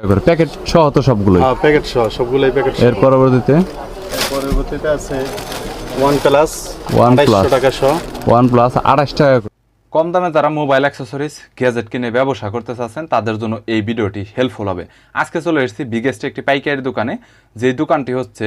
Packet সহ তো সবগুলোই? হ্যাঁ প্যাকেট সহ সবগুলোই প্যাকেট এর পরবর্তীতে? পরবর্তীতে আছে ওয়ান প্লাস ওয়ান প্লাস টাকা সহ। ওয়ান প্লাস আড়াইশ টাকা করে। কম দামে যারা মোবাইল অ্যাক্সেসরিজ গ্যাজেট কিনে ব্যবসা করতে চাচ্ছেন তাদের জন্য এই ভিডিওটি হেল্পফুল হবে। আজকে চলে এসেছি বিগেস্ট একটি পাইকারি দোকানে যে দোকানটি হচ্ছে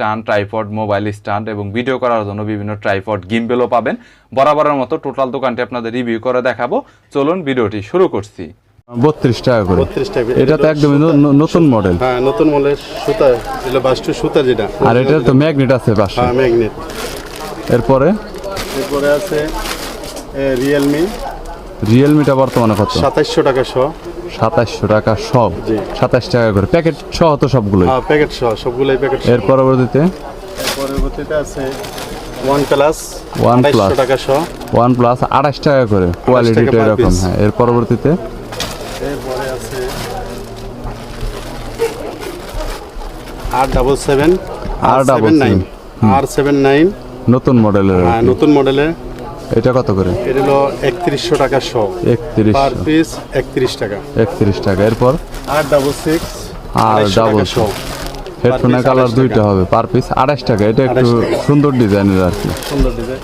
stand tripod mobile stand এবং ভিডিও করার জন্য বিভিন্ন ট্রাইপড গিম্বেলও পাবেন। বরাবরের মতো টোটাল দোকানটি আপনাদের রিভিউ করে দেখাবো। চলুন ভিডিওটি শুরু করছি। বত্রিশ টাকা করে। এটা তো ন- নতুন মডেল হ্যাঁ নতুন মলের সুতা। এগুলো বাস্টু সুতা যেটা। আর এটা তো ম্যাগনেট আছে পাশে হ্যাঁ ম্যাগনেট এরপরে? এরপরে আছে রিয়েলমি রিয়েলমিটা বর্তমানে কত? সাতাইশশো টাকা সহ সাতাশশো টাকা সব। সাতাশ টাকা করে। প্যাকেট সহ তো সবগুলোই? হ্যাঁ প্যাকেট সহ সবগুলোই প্যাকেট এর পরবর্তীতে? পরবর্তীতে আছে ওয়ান প্লাস। টাকা সহ। ওয়ান প্লাস টাকা করে কোয়ালিটিটা এরকম। হ্যাঁ এর পরবর্তীতে? এরপরে আছে R double seven R double nine R seven nine নতুন মডেলের হ্যাঁ নতুন মডেলের এটা কত করে? এটা হলো একত্রিশশো টাকা শো একত্রিশ পার পিস একত্রিশ টাকা। একত্রিশ টাকা। এরপর? R double six R double show হেডফোনের কালার দুইটা হবে পার পিস আড়াইশ টাকা। এটা একটু সুন্দর ডিজাইনের আর কি। সুন্দর ডিজাইন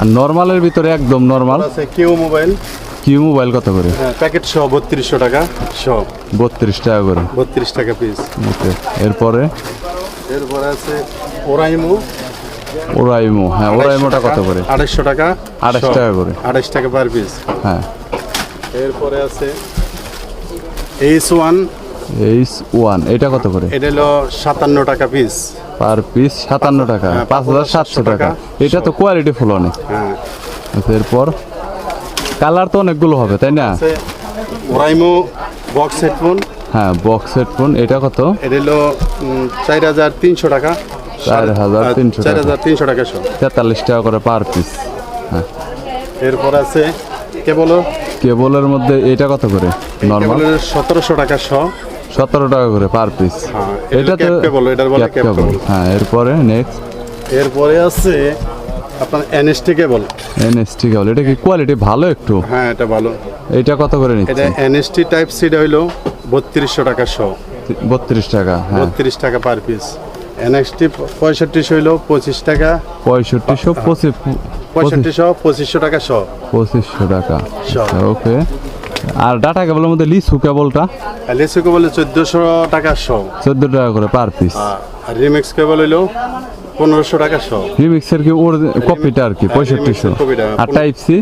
আর নর্মালের ভিতরে একদম নর্মাল। আছে কিউ মোবাইল কিউ মোবাইল কত করে? প্যাকেট সহ বত্রিশশো টাকা শো বত্রিশ টাকা করে। বত্রিশ টাকা পিস ওকে এরপরে? এরপরে আছে ওরাইমো ওরাইমো হ্যাঁ ওরাইমোটা কত করে? আড়াইশো টাকা? 28 টাকা করে। আড়াইশ টাকা পার পিস হ্যাঁ। এরপরে আছে এইচ ওয়ান এইচ ওয়ান এটা কত করে? এটা হলো সাতান্ন টাকা পিস পার পিস সাতান্ন টাকা হ্যাঁ, পাঁচ হাজার সাতশো টাকা। এটা তো কোয়ালিটি ফুল অনেক। হ্যাঁ। এরপর কালার তো অনেকগুলো হবে তাই না? ওরাইমো বক্স হেডফোন হ্যাঁ বক্স হেডফোন এটা কত? এটা হলো চার হাজার তিনশো টাকা। 4,300 চার হাজার তিনশো টাকা শো তেতাল্লিশ টাকা করে পার পিস হ্যাঁ। এরপর আছে কেবল? কেবলের মধ্যে এটা কত করে? নর্মাল সতেরোশো টাকা শো। সতেরো টাকা করে পার পিস হ্যাঁ, এটা তো cap cable, এটার বলে cap cap cable। cable। হ্যাঁ এরপরে নেক্সট এরপরে আছে আপনার এনএসটি কেবল। এনএসটি কেবল। এটা কি কোয়ালিটি ভালো একটু? হ্যাঁ এটা ভালো। এটা কত করে এটা এনএসটি টাইপ সিড হইল বত্রিশশো টাকা শো। বত্রিশ টাকা হ্যাঁ। বত্রিশ টাকা পার পিস এনএক্সটি পঁয়ষট্টিশো হইল পঁচিশ টাকা। পঁয়ষট্টিশো পঁচিশ পঁয়ষট্টিশো পঁচিশশো টাকা শো। পঁচিশশো টাকা। সব। ওকে। আর ডাটা কেবলের মধ্যে লিসু কেবলটা? এলএসি কেবল চোদ্দোশো টাকা শো। চোদ্দ টাকা করে পার পিস আর রিমিক্স কেবল হইল পনেরোশো টাকা শো। রিমিক্সের কি ওর কপিটা আর কি পঁয়ষট্টিশো। আর টাইপ সি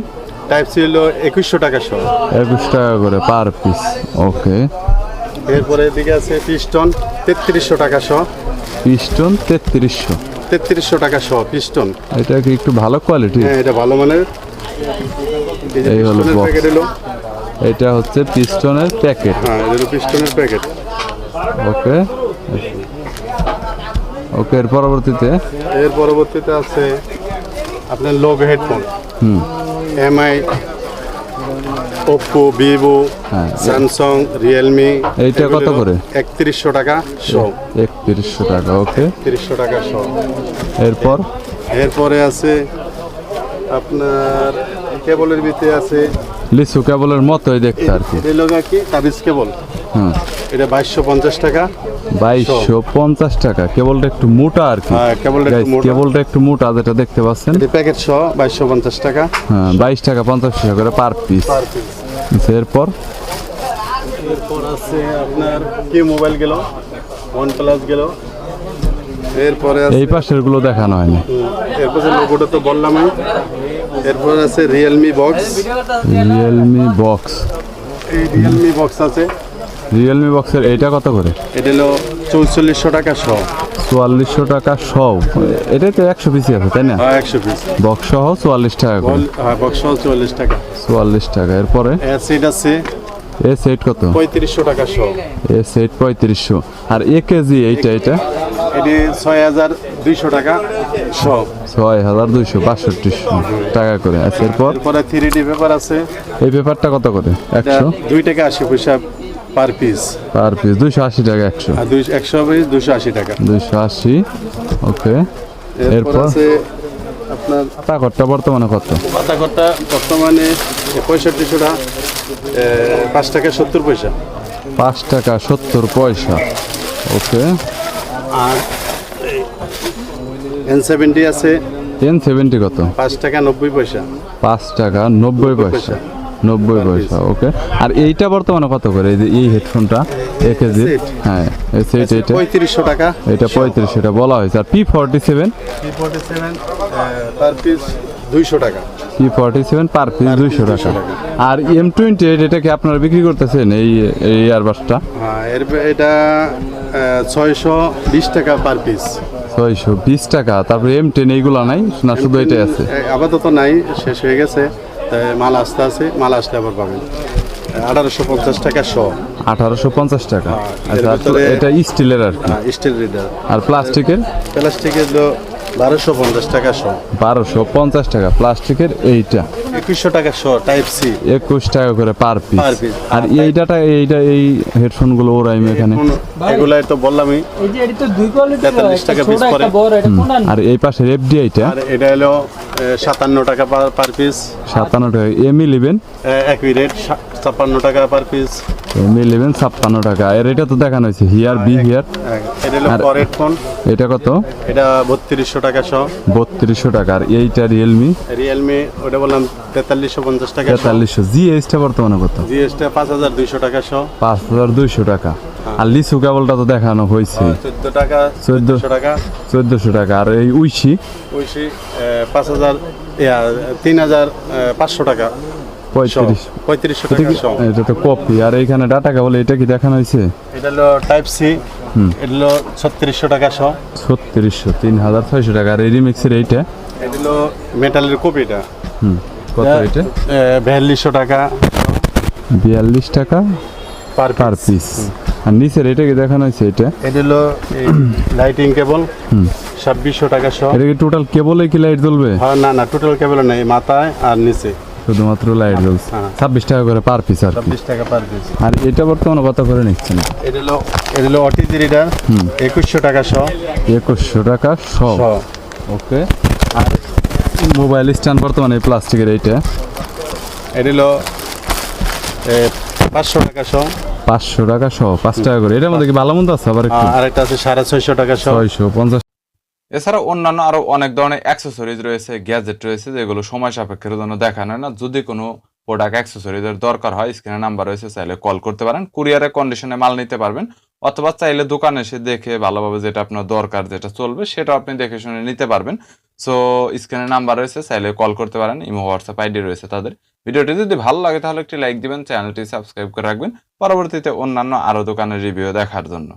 টাইপ সি হইল একুশশো টাকা শো। একুশ টাকা করে পার পিস ওকে। এরপরে এদিকে আছে পিস্টন তেত্রিশশো টাকা শো। পিস্টন তেত্রিশশো। তেত্রিশশো টাকা শো পিস্টন। এটা কি একটু ভালো কোয়ালিটি হ্যাঁ এটা ভালো মানের। এই হলো প্যাকেট হলো এটা হচ্ছে পিস্টনের প্যাকেট হ্যাঁ এটা হলো পিস্টনের প্যাকেট ওকে। ওকে এর পরবর্তীতে? এর পরবর্তীতে আছে আপনার লোগ হেডফোন। হুম। এমআই ওপ্পো ভিভো হ্যাঁ। স্যামসাং রিয়েলমি এইটা কত করে? একত্রিশশো টাকা শো একত্রিশশো টাকা ওকে তিরিশশো টাকা শো এরপর? এরপরে আছে আপনার কেবলের ভিতরে আছে। লিচু কেবলের মতোই দেখতে আর কি। এটা লোক কি? তাবিজ কেবল। হুম এটা বাইশশো পঞ্চাশ টাকা। বাইশশো পঞ্চাশ টাকা। কেবলটা একটু মোটা আর কি। হ্যাঁ, কেবলটা একটু মোটা। কেবলটা একটু মোটা যেটা দেখতে পাচ্ছেন। প্যাকেট সহ বাইশশো পঞ্চাশ টাকা। হ্যাঁ বাইশ টাকা পঞ্চাশ টাকা করে পার পিস পার পিস এরপর? এরপর আছে আপনার কি মোবাইল গেল? ওয়ান প্লাস গেল। এরপরে এই পাশেরগুলো দেখানো হয়নি। এরপরে লোগোটা তো বললামই এরপর আছে রিয়েলমি বক্স রিয়েলমি বক্স এই রিয়েলমি বক্স আছে। রিয়েলমি বক্সের এইটা কত করে? এটা হলো চৌচল্লিশশো টাকা সহ। চুয়াল্লিশশো টাকা সব। এটাই তো একশো পিসি আছে তাই না? হ্যাঁ একশো পিস বক্স সহ চুয়াল্লিশ টাকা হ্যাঁ বক্স সহ চুয়াল্লিশ টাকা। চুয়াল্লিশ টাকা। এরপরে? অ্যাসিড আছে এ সেট কত? পঁয়ত্রিশশো টাকা শো এ সেট পঁয়ত্রিশশো। আর এ কেজি এইটা এটা এটি ছয় হাজার দুইশো টাকা শো ছয় হাজার দুইশো বাষট্টিশো টাকা করে। আচ্ছা এরপর? এরপরে থ্রি ডি পেপার আছে। এই পেপারটা কত করে? একশো? দুই টাকা আশি পয়সা পার পিস পার পিস দুইশো আশি টাকা একশো। একশো পিস দুশো আশি টাকা। দুইশো আশি ওকে। এরপর আছে আপনার টাকারটা বর্তমানে কত? পাতাকরটা বর্তমানে পঁয়ষট্টিশো টাকা পাঁচ টাকা সত্তর পয়সা। পাঁচ টাকা সত্তর পয়সা ওকে। আর এন সেভেন্টি আছে। টেন সেভেন্টি কত? পাঁচ টাকা নব্বই পয়সা। পাঁচ টাকা নব্বই পয়সা। নব্বই পয়সা ওকে আর এইটা বর্তমানে কত করে? এই যে এই হেডফোনটা এক কেজি। হ্যাঁ এই সেট এইটা। পঁয়ত্রিশশো টাকা। এটা পঁয়ত্রিশ এটা বলা হয়েছে। আর P forty seven three forty seven per piece দুইশো টাকা। P forty seven per piece দুইশো টাকা। আর এম টোয়েন্টি এইট এটা কি আপনারা বিক্রি করতেছেন এই এই ইয়ারবাসটা হ্যাঁ এর এটা ছয়শো বিশ টাকা পার পিস ছয়শো বিশ টাকা। তারপরে এম টেন এইগুলা নাই? না শুধু এটাই আছে? আপাতত নাই শেষ হয়ে গেছে। তাই মাল আসতে আছে মাল আসলে আবার পাবেন। আঠারোশো পঞ্চাশ টাকা শ। আঠারোশো পঞ্চাশ টাকা। আচ্ছা আর তো ভিতরে- এটা স্টিলের আর কি? Still reader. আর প্লাস্টিকের? প্লাস্টিকের বারোশো পঞ্চাশ টাকা শ। বারোশো পঞ্চাশ টাকা। প্লাস্টিকের এইটা। একুশশো টাকা শ টাইপ সি একুশ টাকা করে পার পিস আর এইটাটা এইটা এই হেডফোনগুলো ওরাইম এখানে। এগুলাই তো বললামই। এই যে এটি তো দুই কোয়ালিটির 43 টাকা piece পড়ে। আর এই পাশের এফডি এইটা। আর এটা হলো সাতান্ন টাকা পার পিস সাতান্ন টাকা। এম ইলেভেন একই রেট ছাপ্পান্ন টাকা পার পিস এম ইলেভেন ছাপ্পান্ন টাকা। এর এটা তো দেখানো হয়েছে হিয়ার বি হিয়ার এটা হলো ফর হেডফোন এটা কত? এটা বত্রিশশো টাকা শ। বত্রিশশো টাকা। আর এইটা রিয়েলমি রিয়েলমি ওটা বললাম তেতাল্লিশশো পঞ্চাশ টাকা তেতাল্লিশশো। জিএসটা বর্তমানে কত? জিএসটা পাঁচ হাজার দুইশো টাকা শ পাঁচ হাজার দুইশো টাকা। আর লিচু কেবলটা তো দেখানো হয়েছে। চোদ্দ টাকা চোদ্দশো টাকা। চোদ্দশো টাকা। আর এই উইশি ঐশী পাঁচ হাজার তিন হাজার পাঁচশো টাকা। পঁয়ত্রিশশো টাকা এটা তো কপি আর এইখানে ডাটা কেবল এটা কি দেখানো হয়েছে? এটা হলো টাইপ সি এটা হলো ছত্রিশশো টাকা শ ছত্রিশশো তিন হাজার ছয়শো টাকা। আর এই রিমিক্সের এইটা? এটা হলো মেটালের কপিটা হুম। কত এটা বিয়াল্লিশশো টাকা। বিয়াল্লিশ টাকা পার পার পিস আর নিচের এটা কি দেখানো হয়েছে এটা? এটা হলো লাইটিং কেবল ছাব্বিশশো টাকা শ। এটা কি টোটাল কেবলে কি লাইট জ্বলবে? হ্যাঁ না না টোটাল কেবল নেই মাথায় আর নিচে। শুধুমাত্র লাইট জ্বলছে। হ্যাঁ। ছাব্বিশ টাকা করে পার পিস আর ছাব্বিশ টাকা পার পিস আর এটা বর্তমানে কত করে নিচ্ছেন? এটা হলো এটা হলো অটিজি রিডার একুশশো টাকা শ। একুশশো টাকা শ। ওকে আর মোবাইল স্ট্যান্ড বর্তমানে প্লাস্টিকের এইটা। এটা হলো পাঁচশো টাকা সহ পাঁচশো টাকা সহ পাঁচ টাকা করে। এটার মধ্যে কি ভালো মন্দ আছে আবার একটু? আর একটা আছে সাড়ে ছয়শো টাকা সহ ছয়শো পঞ্চাশ। এছাড়া অন্যান্য আরও অনেক ধরনের অ্যাক্সেসরিজ রয়েছে গ্যাজেট রয়েছে যেগুলো সময় সাপেক্ষের জন্য দেখানো হয় না। যদি কোনো প্রোডাক্ট অ্যাক্সেসরিজের দরকার হয় স্ক্রিনে নাম্বার রয়েছে, চাইলে কল করতে পারেন কুরিয়ারের কন্ডিশনে মাল নিতে পারবেন, অথবা চাইলে দোকানে এসে দেখে ভালোভাবে যেটা আপনার দরকার যেটা চলবে সেটা আপনি দেখে শুনে নিতে পারবেন। সো স্ক্রিনে নাম্বার রয়েছে, চাইলে কল করতে পারেন, ইমো হোয়াটসঅ্যাপ আইডি রয়েছে তাদের। ভিডিওটি যদি ভালো লাগে তাহলে একটি লাইক দিবেন চ্যানেলটি সাবস্ক্রাইব করে রাখবেন, পরবর্তীতে অন্যান্য আরও দোকানের রিভিউ দেখার জন্য।